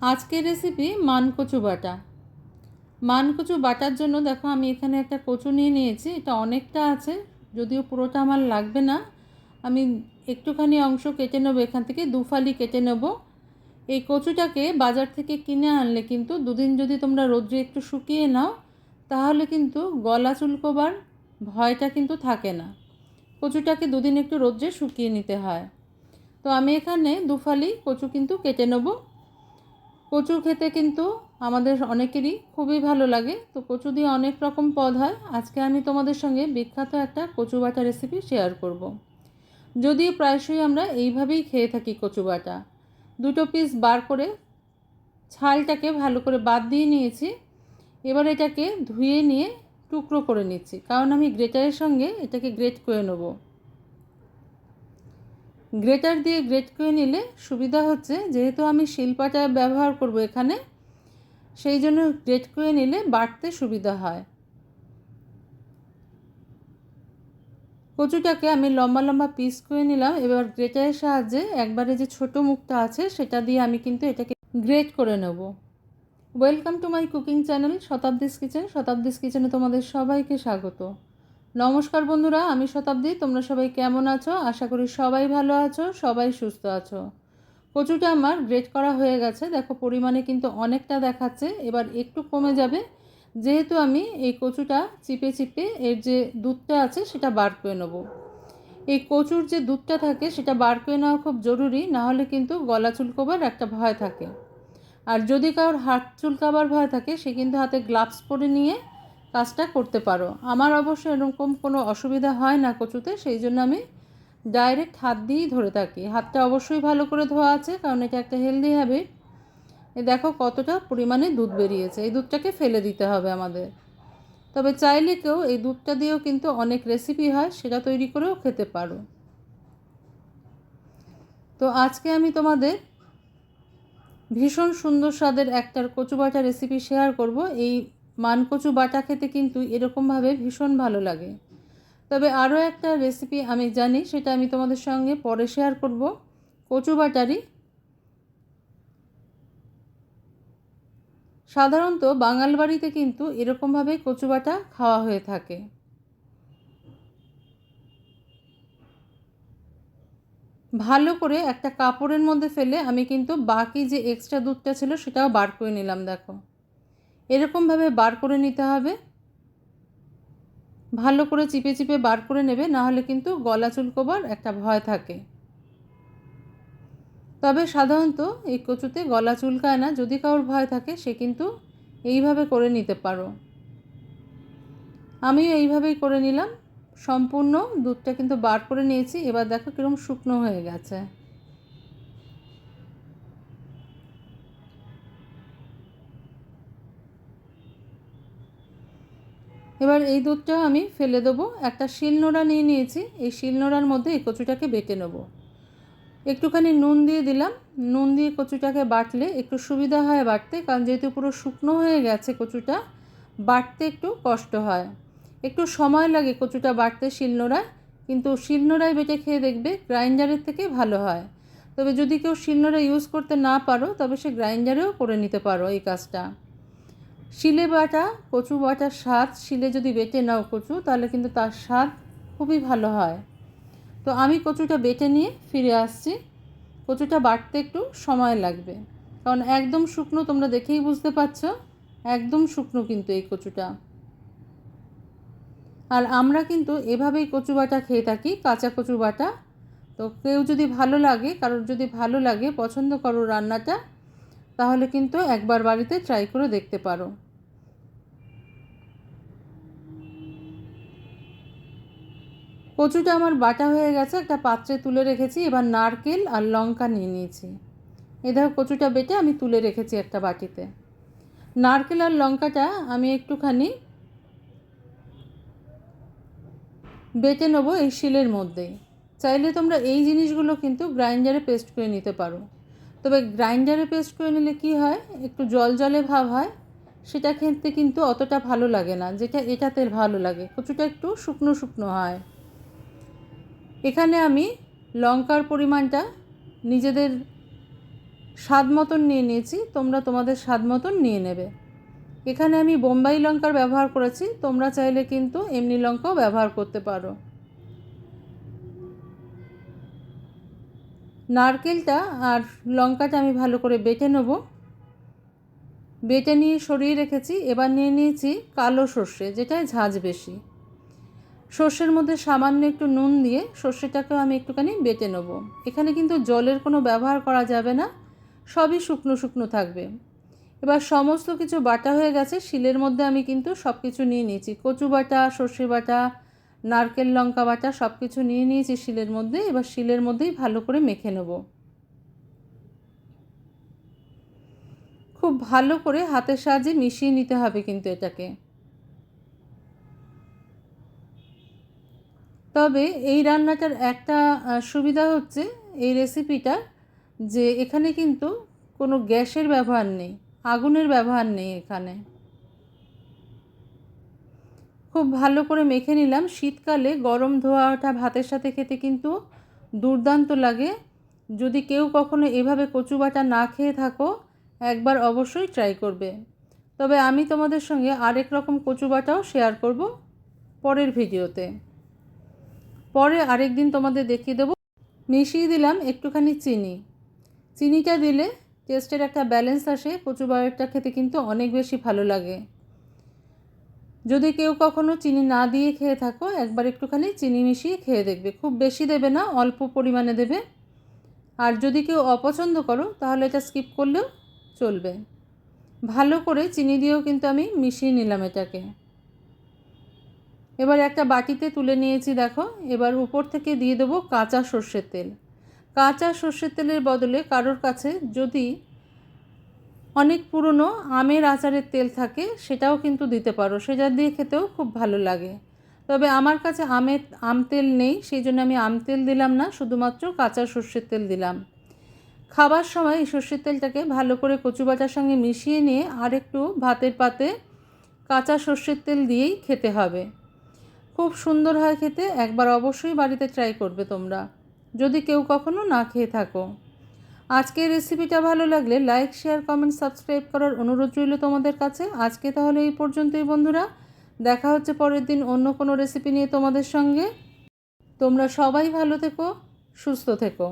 আজকের রেসিপি মানকচু বাটা। মানকচু বাটার জন্য দেখো আমি এখানে একটা কচু নিয়ে নিয়েছি, এটা অনেকটা আছে, যদিও পুরোটা আমার লাগবে না। আমি একটুখানি অংশ কেটে নেব এখান থেকে, দুফালি কেটে নেব। এই কচুটাকে বাজার থেকে কিনে আনলে কিন্তু দুদিন যদি তোমরা রোদ্রে একটু শুকিয়ে নাও, তাহলে কিন্তু গলা চুলকোবার ভয়টা কিন্তু থাকে না। কচুটাকে দুদিন একটু রোদ্রে শুকিয়ে নিতে হয়। তো আমি এখানে দুফালি কচু কিন্তু কেটে নেব। কচু খেতে কিন্তু আমাদের অনেকেরই খুবই ভালো লাগে। তো কচু দিয়ে অনেক রকম পদ হয়। আজকে আমি তোমাদের সঙ্গে বিখ্যাত একটা কচু বাটা রেসিপি শেয়ার করব। যদিও প্রায়শই আমরা এইভাবেই খেয়ে থাকি কচু বাটা। দুটো পিস বার করে ছালটাকে ভালো করে বাদ দিয়ে নিয়েছি। এবার এটাকে ধুয়ে নিয়ে টুকরো করে নিচ্ছি। কারণ আমি গ্রেটারের সঙ্গে এটাকে গ্রেট করে নেব। গ্রেটার দিয়ে গ্রেট করে নিলে সুবিধা হচ্ছে, যেহেতু আমি শিলপাটা ব্যবহার করব এখানে, সেই জন্য গ্রেট করে নিলে বাটতে সুবিধা হয়। কচুটাকে আমি লম্বা লম্বা পিস করে নিলাম, এবার গ্রেটারের সাহায্যে একবারে যে ছোট মুখটা আছে, সেটা দিয়ে আমি কিন্তু এটাকে গ্রেট করে নেব। Welcome to my cooking channel, Shatabdi's kitchen, Shatabdi's কিচেনে তোমাদের সবাইকে স্বাগত। নমস্কার বন্ধুরা, আমি শতাব্দী। তোমরা সবাই কেমন আছো? আশা করি সবাই ভালো আছো, সবাই সুস্থ আছো। কচুটা আমার গ্রেট করা হয়ে গেছে। দেখো, পরিমাণে কিন্তু অনেকটা দেখাচ্ছে। এবার একটু কমে যাবে। যেহেতু আমি এই কচুটা চিপে চিপে এর যে দুধটা আছে, সেটা বার করে নেব। এই কচুর যে দুধটা থাকে, সেটা বার করে নেওয়া খুব জরুরি। নাহলে কিন্তু গলা চুলকোবার একটা ভয় থাকে। আর যদি কারোর হাত চুলকাবার ভয় থাকে, সে কিন্তু হাতে গ্লাভস পরে নিয়ে কাজটা করতে পারো। আমার অবশ্য এরকম কোনো অসুবিধা হয় না কচুতে, সেই জন্য আমি ডাইরেক্ট হাত দিয়েই ধরে থাকি। হাতটা অবশ্যই ভালো করে ধোয়া আছে, কারণ এটা একটা হেলদি হ্যাবিট এ দেখো কতটা পরিমাণে দুধ বেরিয়েছে। এই দুধটাকে ফেলে দিতে হবে আমাদের। তবে চাইলে কেউ এই দুধটা দিয়েও কিন্তু অনেক রেসিপি হয়, সেটা তৈরি করেও খেতে পারো। তো আজকে আমি তোমাদের ভীষণ সুন্দর স্বাদের একটার কচু বাটা রেসিপি শেয়ার করব। এই মানকচু বাটা খেতে কিন্তু এরকমভাবে ভীষণ ভালো লাগে। তবে আরও একটা রেসিপি আমি জানি, সেটা আমি তোমাদের সঙ্গে পরে শেয়ার করব। কচু বাটারই সাধারণত বাঙাল বাড়িতে কিন্তু এরকমভাবে কচু বাটা খাওয়া হয়ে থাকে। ভালো করে একটা কাপড়ের মধ্যে ফেলে আমি কিন্তু বাকি যে এক্সট্রা দুধটা ছিল, সেটাও বার করে নিলাম, দেখো। এরকমভাবে বার করে নিতে হবে। ভালো করে চিপে চিপে বার করে নেবে নাহলে কিন্তু গলা চুলকোবার একটা ভয় থাকে। তবে সাধারণত এই কচুতে গলা চুলকায় না, যদি কারোর ভয় থাকে সে কিন্তু এইভাবে করে নিতে পারো। আমিও এইভাবেই করে নিলাম। সম্পূর্ণ দুধটা কিন্তু বার করে নিয়েছি, এবার দেখো কীরকম শুকনো হয়ে গেছে। এবার এই দুধটা আমি ফেলে দেবো। একটা শিলনোড়া নিয়ে নিয়েছি। এই শিলনোড়ার মধ্যে এই কচুটাকে বেটে নেব। একটুখানি নুন দিয়ে দিলাম। নুন দিয়ে কচুটাকে বাটলে একটু সুবিধা হয় বাটতে, কারণ যেহেতু পুরো শুকনো হয়ে গেছে কচুটা, বাটতে একটু কষ্ট হয়। একটু সময় লাগে কচুটা বাটতে শিলনোড়ায় কিন্তু শিলনোড়ায় বেটে খেয়ে দেখবে গ্রাইন্ডারের থেকে ভালো হয়। তবে যদি কেউ শিলনোড়া ইউজ করতে না পারো, তবে সে গ্রাইন্ডারেও করে নিতে পারো এই কাজটা। শিলে বাটা, কচু বাটার স্বাদ শিলে যদি বেটে নাও কচু, তাহলে কিন্তু তার স্বাদ খুবই ভালো হয়। তো আমি কচুটা বেটে নিয়ে ফিরে আসছি। কচুটা বাটতে একটু সময় লাগবে। কারণ একদম শুকনো তোমরা দেখেই বুঝতে পারছ, একদম শুকনো কিন্তু এই কচুটা। আর আমরা কিন্তু এভাবেই কচু বাটা খেয়ে থাকি, কাঁচা কচু বাটা। তো কেউ যদি ভালো লাগে, কারোর যদি ভালো লাগে, পছন্দ করো রান্নাটা তাহলে কিন্তু একবার বাড়িতে ট্রাই করে দেখতে পারো। কচুটা আমার বাটা হয়ে গেছে, একটা পাত্রে তুলে রেখেছি, এবার নারকেল আর লঙ্কা নিয়ে নিয়েছি। এ দেখো কচুটা বেটে আমি তুলে রেখেছি একটা বাটিতে। নারকেল আর লঙ্কাটা আমি একটুখানি বেটে নেব এই শিলের মধ্যেই চাইলে তোমরা এই জিনিসগুলো কিন্তু গ্রাইন্ডারে পেস্ট করে নিতে পারো। তবে গ্রাইন্ডারে পেস্ট করে নিলে কি হয়? একটু জল জলে ভাব হয়, সেটা খেতে কিন্তু অতটা ভালো লাগে না, যেটা এটাতে ভালো লাগে। কচুটা একটু শুকনো শুকনো হয়। এখানে আমি লঙ্কার পরিমাণটা নিজেদের স্বাদ মতন নিয়ে নিয়েছি, তোমরা তোমাদের স্বাদ মতন নিয়ে নেবে। এখানে আমি বোম্বাই লঙ্কার ব্যবহার করেছি, তোমরা চাইলে কিন্তু এমনি লঙ্কাও ব্যবহার করতে পারো। নারকেলটা আর লঙ্কাটা আমি ভালো করে বেটে নেব। বেটে নিয়ে সরিয়ে রেখেছি, এবার নিয়ে নিয়েছি কালো সর্ষে, যেটায় ঝাঁঝ বেশি। সর্ষের মধ্যে সামান্য একটু নুন দিয়ে সর্ষেটাকেও আমি একটুখানি বেটে নেব। এখানে কিন্তু জলের কোনো ব্যবহার করা যাবে না, সবই শুকনো শুকনো থাকবে। এবার সমস্ত কিছু বাটা হয়ে গেছে, শিলের মধ্যে আমি কিন্তু সব কিছু নিয়ে নিয়েছি। কচু বাটা, সর্ষে বাটা নারকেল, লঙ্কা বাটা সব কিছু নিয়ে নিয়েছি শিলের মধ্যে, এবার শিলের মধ্যেই ভালো করে মেখে নেব। খুব ভালো করে হাতের সাহায্যে মিশিয়ে নিতে হবে কিন্তু এটাকে। তবে এই রান্নাটার একটা সুবিধা হচ্ছে এই রেসিপিটা যে এখানে কিন্তু কোনো গ্যাসের ব্যবহার নেই, আগুনের ব্যবহার নেই এখানে। খুব ভালো করে মেখে নিলাম। শীতকালে গরম ধোয়াটা ভাতের সাথে খেতে কিন্তু দুর্দান্ত লাগে। যদি কেউ কখনো এভাবে কচু বাটা না খেয়ে থাকো, একবার অবশ্যই ট্রাই করবে। তবে আমি তোমাদের সঙ্গে আরেক রকম কচু বাটাও শেয়ার করব পরের ভিডিওতে। পরে আরেক দিন তোমাদের দেখিয়ে দেবো। মিশিয়ে দিলাম একটুখানি চিনি। চিনিটা দিলে টেস্টের একটা ব্যালেন্স আসে। কচু বাটাটা খেতে কিন্তু অনেক বেশি ভালো লাগে। যদি কেউ কখনো চিনি না দিয়ে খেয়ে থাকো, একবার একটুখানি চিনি মিশিয়ে খেয়ে দেখবে। খুব বেশি দেবে না, অল্প পরিমাণে দেবে। আর যদি কেউ অপছন্দ করো, তাহলে এটা স্কিপ করলেও চলবে। ভালো করে চিনি দিয়েও কিন্তু আমি মিশিয়ে নিলাম এটাকে। এবার একটা বাটিতে তুলে নিয়েছি, দেখো। এবার উপর থেকে দিয়ে দেবো কাঁচা সর্ষের তেল। কাঁচা সর্ষের তেলের বদলে কারোর কাছে যদি অনেক পুরনো আমের আচারের তেল থাকে, সেটাও কিন্তু দিতে পারো। সেটা দিয়ে খেতেও খুব ভালো লাগে। তবে আমার কাছে আমের, আম তেল নেই, সেই জন্য আমি আম তেল দিলাম না, শুধুমাত্র কাঁচা সর্ষের তেল দিলাম। খাবার সময় এই সর্ষের তেলটাকে ভালো করে কচু বাটার সঙ্গে মিশিয়ে নিয়ে আর একটু ভাতের পাতে কাঁচা সর্ষের তেল দিয়েই খেতে হবে। খুব সুন্দর হয় খেতে, একবার অবশ্যই বাড়িতে ট্রাই করবে তোমরা। যদি কেউ কখনো না খেয়ে থাকো। আজকের রেসিপিটা ভালো লাগলে লাইক শেয়ার কমেন্ট সাবস্ক্রাইব করার অনুরোধ রইল তোমাদের কাছে। আজকে তাহলে এই পর্যন্তই বন্ধুরা। দেখা হচ্ছে পরের দিন অন্য কোনো রেসিপি নিয়ে তোমাদের সঙ্গে। তোমরা সবাই ভালো থেকো, সুস্থ থেকো।